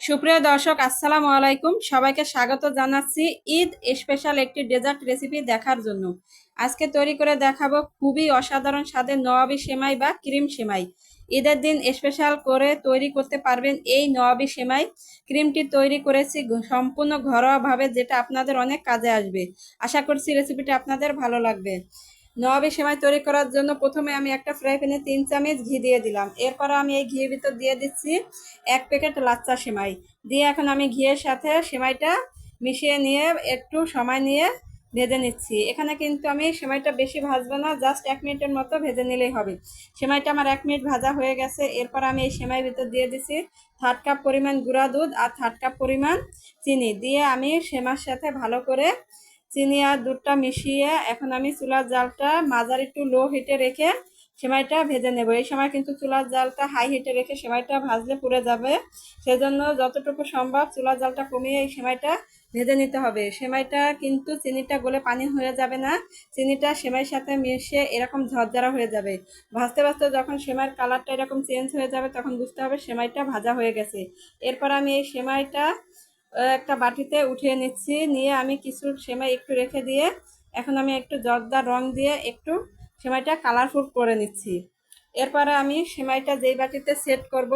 সুপ্রিয় দর্শক, আসসালামু আলাইকুম। সবাইকে স্বাগত জানাচ্ছি ঈদ স্পেশাল একটি ডেজার্ট রেসিপি দেখার জন্য। আজকে তৈরি করে দেখাবো খুবই অসাধারণ স্বাদের নওয়াবি সেমাই বা ক্রিম সেমাই। ঈদের দিন স্পেশাল করে তৈরি করতে পারবেন এই নওয়াবি সেমাই। ক্রিমটি তৈরি করেছি সম্পূর্ণ ঘরোয়াভাবে, যেটা আপনাদের অনেক কাজে আসবে। আশা করছি রেসিপিটি আপনাদের ভালো লাগবে। নওয়াবি সেমাই তৈরি করার জন্য প্রথমে আমি একটা ফ্রাই প্যানে তিন চামচ ঘি দিয়ে দিলাম। এরপর আমি এই ঘিয়ের ভিতর দিয়ে দিচ্ছি এক প্যাকেট লাচ্চা সেমাই। দিয়ে এখন আমি ঘিয়ের সাথে সেমাইটা মিশিয়ে নিয়ে একটু সময় নিয়ে ভেজে নিচ্ছি। এখানে কিন্তু আমি সেমাইটা বেশি ভাজবো না, জাস্ট এক মিনিটের মতো ভেজে নিলেই হবে। সেমাইটা আমার এক মিনিট ভাজা হয়ে গেছে। এরপর আমি এই সেমাইয়ের ভিতর দিয়ে দিচ্ছি থার্ড কাপ পরিমাণ গুঁড়া দুধ আর থার্ড কাপ পরিমাণ চিনি। দিয়ে আমি সেমার সাথে ভালো করে চিনি আর দুধটা মিশিয়ে এখন আমি চুলার জালটা মাঝারি একটু লো হিটে রেখে সেমাইটা ভেজে নেব। এই সময় কিন্তু চুলার জালটা হাই হিটে রেখে সেমাইটা ভাজলে পুড়ে যাবে। সেজন্য যতটুকু সম্ভব চুলার জালটা কমিয়ে এই সেমাইটা ভেজে নিতে হবে। সেমাইটা কিন্তু চিনিটা গলে পানি হয়ে যাবে না। চিনিটা সেমাইয়ের সাথে মিশে এরকম ঝরঝরা হয়ে যাবে। ভাজতে ভাজতে যখন সেমাইয়ের কালারটা এরকম চেঞ্জ হয়ে যাবে, তখন বুঝতে হবে সেমাইটা ভাজা হয়ে গেছে। এরপর আমি এই সেমাইটা একটা বাটিতে উঠিয়ে নিচ্ছি, নিয়ে আমি কিছু সেমাই একটু রেখে দিয়ে, এখন আমি একটু জর্দার রং দিয়ে একটু সেমাইটা কালারফুল করে নিচ্ছি। এরপরে আমি সেমাইটা যেই বাটিতে সেট করব,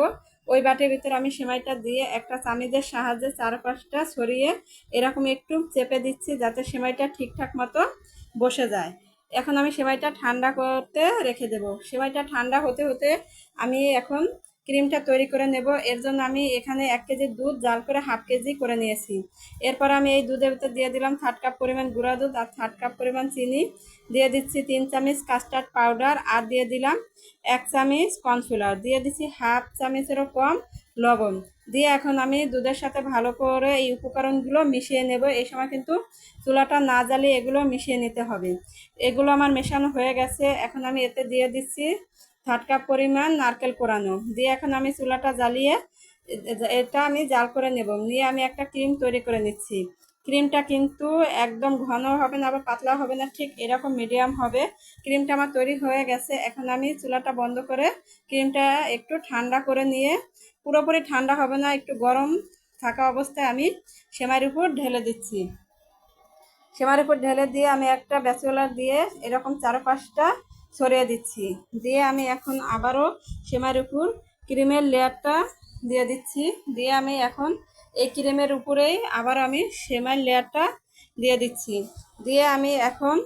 ওই বাটির ভিতরে আমি সেমাইটা দিয়ে একটা চামিজের সাহায্যে চারপাশটা ছড়িয়ে এরকম একটু চেপে দিচ্ছি যাতে সেমাইটা ঠিকঠাক মতো বসে যায়। এখন আমি সেমাইটা ঠান্ডা করতে রেখে দেব। সেমাইটা ঠান্ডা হতে হতে আমি এখন ক্রিমটা তৈরি করে নেব। এর জন্য আমি এখানে এক কেজি দুধ জাল করে হাফ কেজি করে নিয়েছি। এরপর আমি এই দুধের ভিতর দিয়ে দিলাম থার্ড কাপ পরিমাণ গুঁড়া দুধ আর থার্ড কাপ পরিমাণ চিনি। দিয়ে দিচ্ছি তিন চামচ কাস্টার্ড পাউডার আর দিয়ে দিলাম এক চামচ কর্নফ্লাওয়ার। দিয়ে দিচ্ছি হাফ চামচেরও কম লবণ। দিয়ে এখন আমি দুধের সাথে ভালো করে এই উপকরণগুলো মিশিয়ে নেব। এই সময় কিন্তু চুলাটা না জ্বালিয়ে এগুলো মিশিয়ে নিতে হবে। এগুলো আমার মেশানো হয়ে গেছে। এখন আমি এতে দিয়ে দিচ্ছি থার্ড কাপ পরিমাণ নারকেল কোরানো। দিয়ে এখন আমি চুলাটা জ্বালিয়ে, এটা আমি জাল করে নেব। নিয়ে আমি একটা ক্রিম তৈরি করে নিচ্ছি। ক্রিমটা কিন্তু একদম ঘন হবে না আবার পাতলা হবে না, ঠিক এরকম মিডিয়াম হবে। ক্রিমটা আমার তৈরি হয়ে গেছে। এখন আমি চুলাটা বন্ধ করে ক্রিমটা একটু ঠান্ডা করে নিয়ে, পুরোপুরি ঠান্ডা হবে না, একটু গরম থাকা অবস্থায় আমি সেমাইয়ের উপর ঢেলে দিচ্ছি। সেমাইয়ের উপর ঢেলে দিয়ে আমি একটা ব্যাচুলার দিয়ে এরকম চার পাঁচটা ছড়িয়ে দিচ্ছি। দিয়ে আমি এখন আবারও সেমাইয়ের উপর ক্রিমের লেয়ারটা দিয়ে দিচ্ছি। দিয়ে আমি এখন এই ক্রিমের উপরেই আবার আমি সেমাইয়ের লেয়ারটা দিয়ে দিচ্ছি। দিয়ে আমি এখন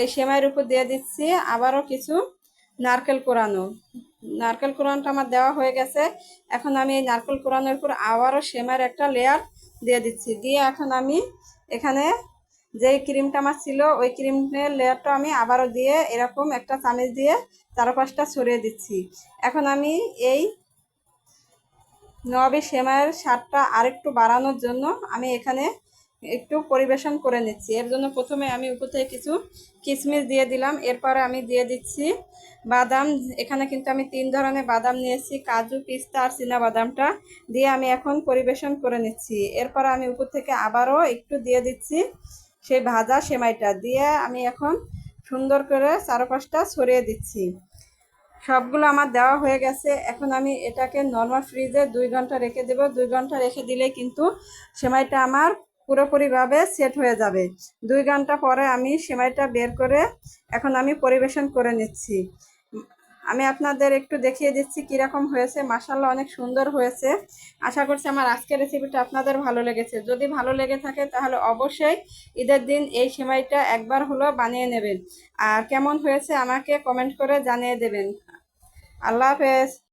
এই সেমাইয়ের উপর দিয়ে দিচ্ছি আবারও কিছু নারকেল কোরানো। নারকেল কোরানোটা আমার দেওয়া হয়ে গেছে। এখন আমি এই নারকেল কোরানোর উপর আবারও সেমাইয়ের একটা লেয়ার দিয়ে দিচ্ছি। দিয়ে এখন আমি এখানে যেই ক্রিমটা আমার ছিল, ওই ক্রিমের লেয়ারটা আমি আবারও দিয়ে এরকম একটা চামচ দিয়ে চারপাশটা ছড়িয়ে দিচ্ছি। এখন আমি এই নবাবী সেমাইয়ের স্বাদটা আরেকটু বাড়ানোর জন্য আমি এখানে একটু পরিবেশন করে নিচ্ছি। এর জন্য প্রথমে আমি উপর থেকে কিছু কিশমিশ দিয়ে দিলাম। এরপরে আমি দিয়ে দিচ্ছি বাদাম। এখানে কিন্তু আমি তিন ধরনের বাদাম নিয়েছি, কাজু, পিস্তা আর চীনা বাদামটা দিয়ে আমি এখন পরিবেশন করে নিচ্ছি। এরপর আমি উপর থেকে আবারও একটু দিয়ে দিচ্ছি সেই ভাজা সেমাইটা দিয়ে আমি এখন সুন্দর করে চারপাশটা ছড়িয়ে দিচ্ছি। সবগুলো আমার দেওয়া হয়ে গেছে। এখন আমি এটাকে নর্মাল ফ্রিজে দুই ঘণ্টা রেখে দেব। দুই ঘণ্টা রেখে দিলে কিন্তু সেমাইটা আমার পুরোপুরিভাবে সেট হয়ে যাবে। দুই ঘণ্টা পরে আমি সেমাইটা বের করে এখন আমি পরিবেশন করে নিচ্ছি। আমি আপনাদের একটু দেখিয়ে দিচ্ছি কীরকম হয়েছে। মাসাল্লাহ অনেক সুন্দর হয়েছে। আশা করছি আমার আজকের রেসিপিটা আপনাদের ভালো লেগেছে। যদি ভালো লেগে থাকে তাহলে অবশ্যই ঈদের দিন এই সেমাইটা একবার হলো বানিয়ে নেবেন। আর কেমন হয়েছে আমাকে কমেন্ট করে জানিয়ে দেবেন। আল্লাহ হাফেজ।